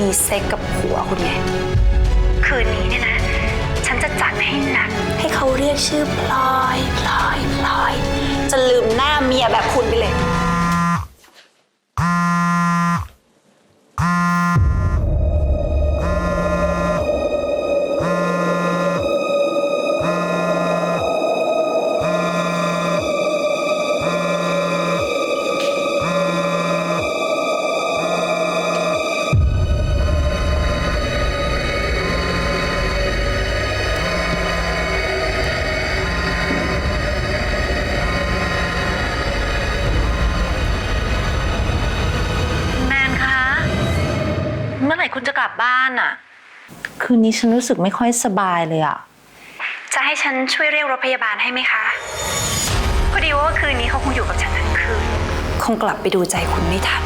มีเซ็กกับผัวคุณไง คืนนี้เนี่ยนะ ฉันจะจัดให้หนัก ให้เขาเรียกชื่อพลอยพลอยพลอย จะลืมหน้าเมียแบบคุณ เมื่อไหร่คุณจะกลับบ้านอะคืนนี้ฉันรู้สึกไม่ค่อยสบายเลยอะจะให้ฉันช่วยเรียกรถพยาบาลให้ไหมคะ พอดีว่าคืนนี้เขาคงอยู่กับฉันทั้งคืน คงกลับไปดูใจคุณไม่ทัน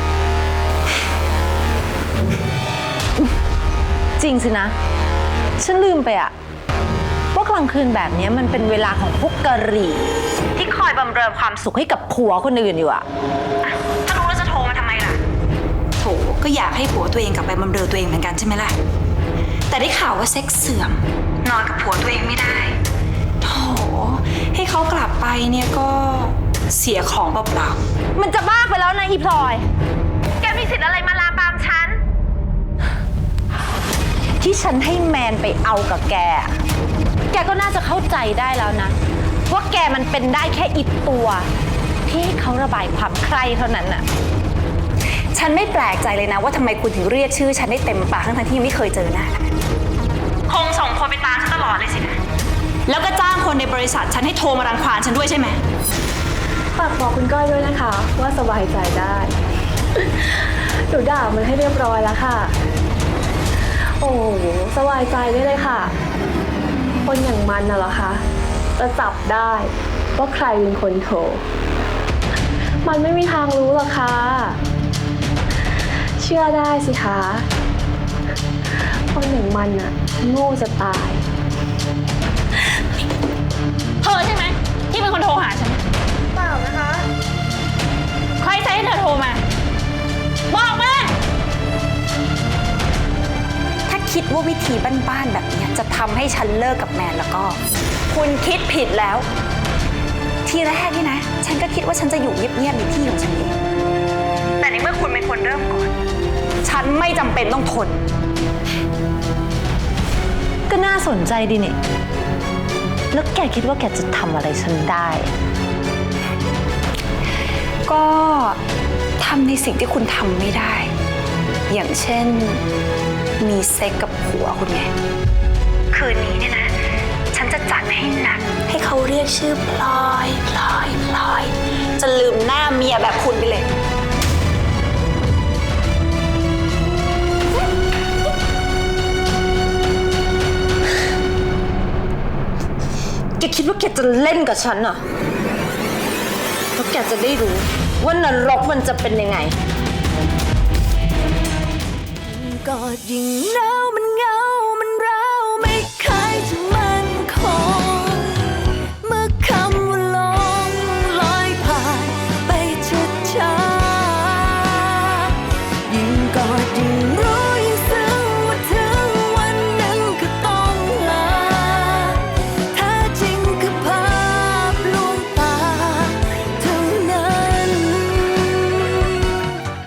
จริงสินะ ฉันลืมไปอะว่ากลางคืนแบบนี้มันเป็นเวลาของพวกกะหรี่ ที่คอยบำเรอความสุขให้กับผัวคนอื่นอยู่อะ ก็อยากให้ผัวตัวเองกลับไปบำเรอตัวเองเหมือนกันใช่ไหมล่ะ แต่ได้ข่าวว่าเซ็กเสื่อม นอนกับผัวตัวเองไม่ได้โถให้เขากลับไปเนี่ยก็เสียของเปล่ามันจะบ้าไปแล้วนะอีพลอย แกมีสิทธิ์อะไรมาลามปามฉัน ที่ฉันให้แมนไปเอากับแก แกก็น่าจะเข้าใจได้แล้วนะ ว่าแกมันเป็นได้แค่อิดตัว ที่ให้เขาระบายความใคร่เท่านั้นน่ะๆ ฉันไม่แปลกใจเลยนะว่าทำไมคุณถึงเรียกชื่อ ฉันได้เต็มปากทั้งๆที่ยังไม่เคยเจอหน้ากันคงส่งคนไปตามฉันตลอดเลยสินะ แล้วก็จ้างคนในบริษัทฉันให้โทรมารังควานฉันด้วยใช่ไหม ฝากบอกคุณก้อยด้วยนะคะ ว่าสบายใจได้ หนูด่ามันให้เรียบร้อยแล้วค่ะ โอ้โหสบายใจได้เลยค่ะ คนอย่างมันน่ะเหรอคะจะจับได้ว่าใครเป็นคนโทร มันไม่มีทางรู้หรอกค่ะ เชื่อได้สิคะคนอย่างมันน่ะโง่จะตาย เธอใช่ไหมที่เป็นคนโทรหาฉันเปล่านะคะ ใครใช้ให้เธอโทรมา บอกมา ถ้าคิดว่าวิธีบ้านๆแบบเนี้ยจะทำให้ฉันเลิกกับแมนแล้วก็ คุณคิดผิดแล้ว ทีแรกนี่นะ ฉันก็คิดว่าฉันจะอยู่เงียบๆในที่ของฉันเอง แต่ในเมื่อคุณเป็นคนเริ่มก่อนฉัน ไม่จำเป็นต้องทน ก็น่าสนใจดีนี่ แล้วแกคิดว่าแกจะทำอะไรฉันได้ ก็ทำในสิ่งที่คุณทำไม่ได้ อย่างเช่น มีเซ็กกับผัวคุณไง คืนนี้เนี่ยนะ ฉันจะจัดให้หนัก ให้เขาเรียกชื่อพลอย พลอย พลอย จะลืมหน้าเมียแบบคุณไปเลย แกคิดว่าแกจะเล่นกับฉันเหรอแล้วแกจะได้รู้ว่านรกมันจะเป็นยังไง กอดยิ่งหนาว